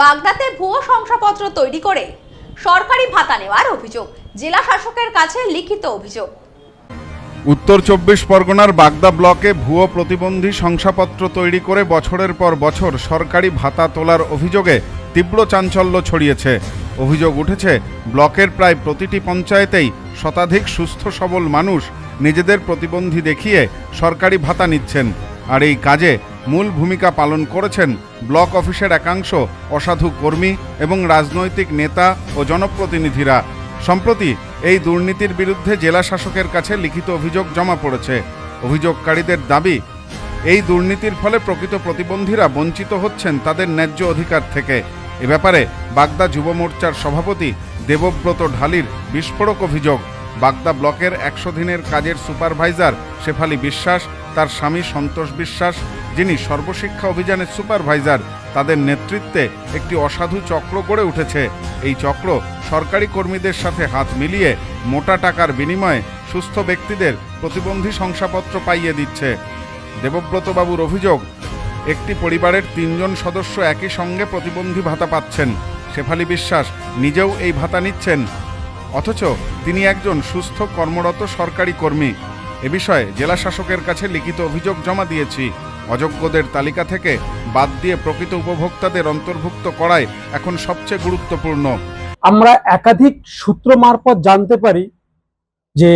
বাগদাতে ভুয়ো শংসাপত্র তৈরি করে সরকারি ভাতা নেওয়ার অভিযোগ। জেলা শাসকের কাছে লিখিত অভিযোগ। উত্তর চব্বিশ পরগনার বাগদা ব্লকে ভুয়ো প্রতিবন্ধী শংসাপত্র তৈরি করে বছরের পর বছর সরকারি ভাতা তোলার অভিযোগে তীব্র চাঞ্চল্য ছড়িয়েছে। অভিযোগ উঠেছে, ব্লকের প্রায় প্রতিটি পঞ্চায়েতেই শতাধিক সুস্থ সবল মানুষ নিজেদের প্রতিবন্ধী দেখিয়ে সরকারি ভাতা নিচ্ছেন। আর এই কাজে মূল ভূমিকা পালন করেছেন ব্লক অফিসের একাংশ অসাধু কর্মী এবং রাজনৈতিক নেতা ও জনপ্রতিনিধিরা। সম্প্রতি এই দুর্নীতির বিরুদ্ধে জেলা শাসকের কাছে লিখিত অভিযোগ জমা পড়েছে। অভিযোগকারীদের দাবি, এই দুর্নীতির ফলে প্রকৃত প্রতিবন্ধীরা বঞ্চিত হচ্ছেন তাদের ন্যায্য অধিকার থেকে। এ ব্যাপারে বাগদা যুব মোর্চার সভাপতি দেবব্রত ঢালির বিস্ফোরক অভিযোগ। বাগদা ব্লকের একশো দিনের কাজের সুপারভাইজার শেফালি বিশ্বাস, তার স্বামী সন্তোষ বিশ্বাস, যিনি সর্বশিক্ষা অভিযানের সুপারভাইজার, তাদের নেতৃত্বে একটি অসাধু চক্র গড়ে উঠেছে। এই চক্র সরকারি কর্মীদের সাথে হাত মিলিয়ে মোটা টাকার বিনিময়ে সুস্থ ব্যক্তিদের প্রতিবন্ধী শংসাপত্র পাইয়ে দিচ্ছে। দেবব্রতবাবুর অভিযোগ, একটি পরিবারের তিনজন সদস্য একই সঙ্গে প্রতিবন্ধী ভাতা পাচ্ছেন। শেফালি বিশ্বাস নিজেও এই ভাতা নিচ্ছেন। অথচ তিনি একজন সুস্থ কর্মরত সরকারি কর্মী। এ বিষয়ে জেলা শাসকের কাছে লিখিত অভিযোগ জমা দিয়েছি। অযোগ্যদের তালিকা থেকে বাদ দিয়ে প্রকৃত উপভোক্তাদের অন্তর্ভুক্ত করায় এখন সবচেয়ে গুরুত্বপূর্ণ। আমরা একাধিক সূত্র মারফত জানতে পারি যে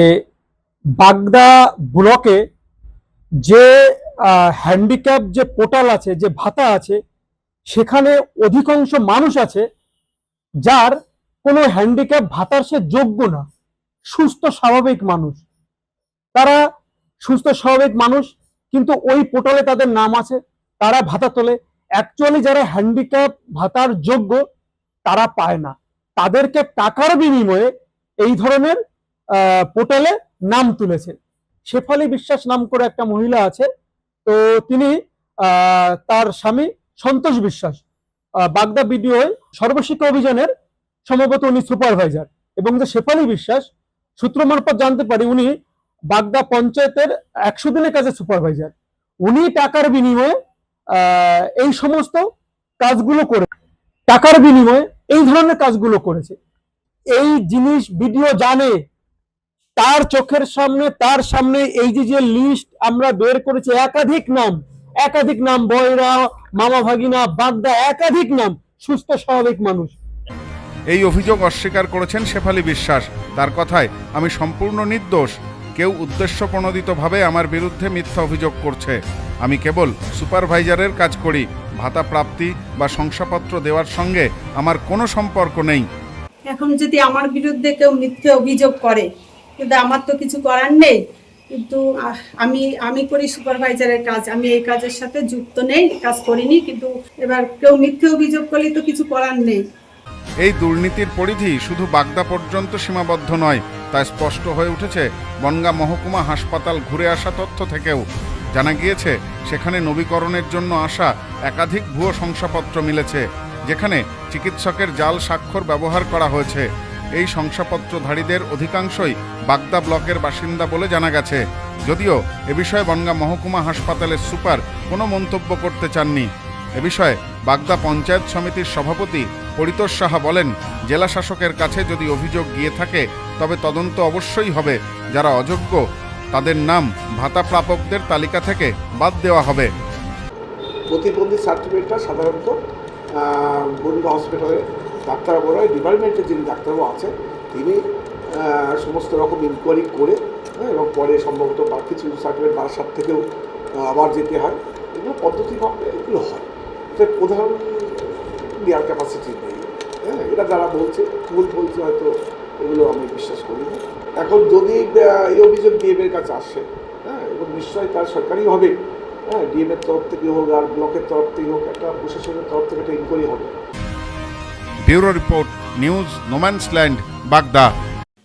বাগদা ব্লকে যে হ্যান্ডিক্যাপ যে পোর্টাল আছে, যে ভাতা আছে, সেখানে অধিকাংশ মানুষ আছে যার কোনো হ্যান্ডিক্যাপ ভাতার সে যোগ্য না। সুস্থ, স্বাভাবিক মানুষ। তারা সুস্থ, স্বাভাবিক মানুষ, কিন্তু ওই পোর্টালে তাদের নাম আছে, তারা ভাতা তোলে। অ্যাকচুয়ালি যারা হ্যান্ডিক্যাপ ভাতার যোগ্য, তারা পায় না। তাদেরকে টাকার বিনিময়ে এই ধরনের পোর্টালে নাম তুলেছে। শেফালি বিশ্বাস নাম করে একটা মহিলা আছে, তো তিনি তার স্বামী সন্তোষ বিশ্বাস। বাগদা বিডিও সর্বশিক্ষা অভিযানের সম্ভবত উনি সুপারভাইজার এবং যে শেফালি বিশ্বাস, সূত্র মারফত জানতে পারি উনি বাগদা পঞ্চায়েতের একশো দিনের কাজে সুপারভাইজার। উনি টাকার বিনিময়ে এই সমস্ত কাজগুলো করে টাকার বিনিময়ে এই ধরনের কাজগুলো করেছে। এই জিনিস ভিডিও জানে, তার চোখের সামনে, তার সামনে এই যে যে লিস্ট আমরা বের করেছি, একাধিক নাম একাধিক নাম, বয়রা, মামা ভাগিনা, বাগদা, একাধিক নাম, সুস্থ, স্বাভাবিক মানুষ। এই অভিযোগ অস্বীকার করেছেন শেফালি বিশ্বাস। তার কথায়, আমি সম্পূর্ণ নির্দোষ। কেউ উদ্দেশ্য প্রণোদিতভাবে আমার বিরুদ্ধে মিথ্যা অভিযোগ করছে। আমি কেবল সুপারভাইজারের কাজ করি। ভাতা প্রাপ্তি বা শংসাপত্র দেওয়ার সঙ্গে আমার কোনো সম্পর্ক নেই। এখন যদি আমার বিরুদ্ধে কেউ মিথ্যে অভিযোগ করে, কিন্তু আমার তো কিছু করার নেই, কিন্তু আমি আমি করি সুপারভাইজারের কাজ। আমি এই কাজের সাথে যুক্ত নেই, কাজ করিনি, কিন্তু এবার কেউ মিথ্যে অভিযোগ করলে তো কিছু করার নেই। এই দুর্নীতির পরিধি শুধু বাগদা পর্যন্ত সীমাবদ্ধ নয় তা স্পষ্ট হয়ে উঠেছে বনগা মহকুমা হাসপাতাল ঘুরে আসা তথ্য থেকেও। জানা গিয়েছে, সেখানে নবীকরণের জন্য আসা একাধিক ভুয়ো শংসাপত্র মিলেছে, যেখানে চিকিৎসকের জাল স্বাক্ষর ব্যবহার করা হয়েছে। এই শংসাপত্রধারীদের অধিকাংশই বাগদা ব্লকের বাসিন্দা বলে জানা গেছে। যদিও এ বিষয়ে বনগা মহকুমা হাসপাতালের সুপার কোনো মন্তব্য করতে চাননি। এ বিষয়ে বাগদা পঞ্চায়েত সমিতির সভাপতি পরিতোষ সাহা বলেন জেলা শাসকের কাছে যদি অভিযোগ গিয়ে থাকে তবে তদন্ত অবশ্যই হবে। যারা অযোগ্য তাদের নাম ভাতা প্রাপকদের তালিকা থেকে বাদ দেওয়া হবে। প্রতিবন্ধী সার্টিফিকেটটা সাধারণত বরুণা হসপিটালে ডাক্তারবাবুরা ডিপার্টমেন্টে যিনি ডাক্তারবাবু আছেন তিনি সমস্ত রকম ইনকোয়ারি করে হ্যাঁ, এবং পরে সম্ভবত কিছু সার্টিফিকেট বারাসাত থেকেও আবার যেতে হয়। এগুলো পদ্ধতিভাবে এগুলো হয়। এটা প্রধান দেওয়ার ক্যাপাসিটি নেই। হ্যাঁ এটা যারা বলছে, ভুল বলছে, হয়তো এগুলো আমি বিশ্বাস করি না। এখন যদি এই অভিযোগ ডিএমের কাছে আসে হ্যাঁ এবং নিশ্চয়ই তার হবে হ্যাঁ ডিএমের তরফ থেকে হোক, আর ব্লকের তরফ থেকে হোক, একটা প্রশাসনের তরফ থেকে একটা ইনকোয়ারি হবে। Bureau report news no man's land Bagda.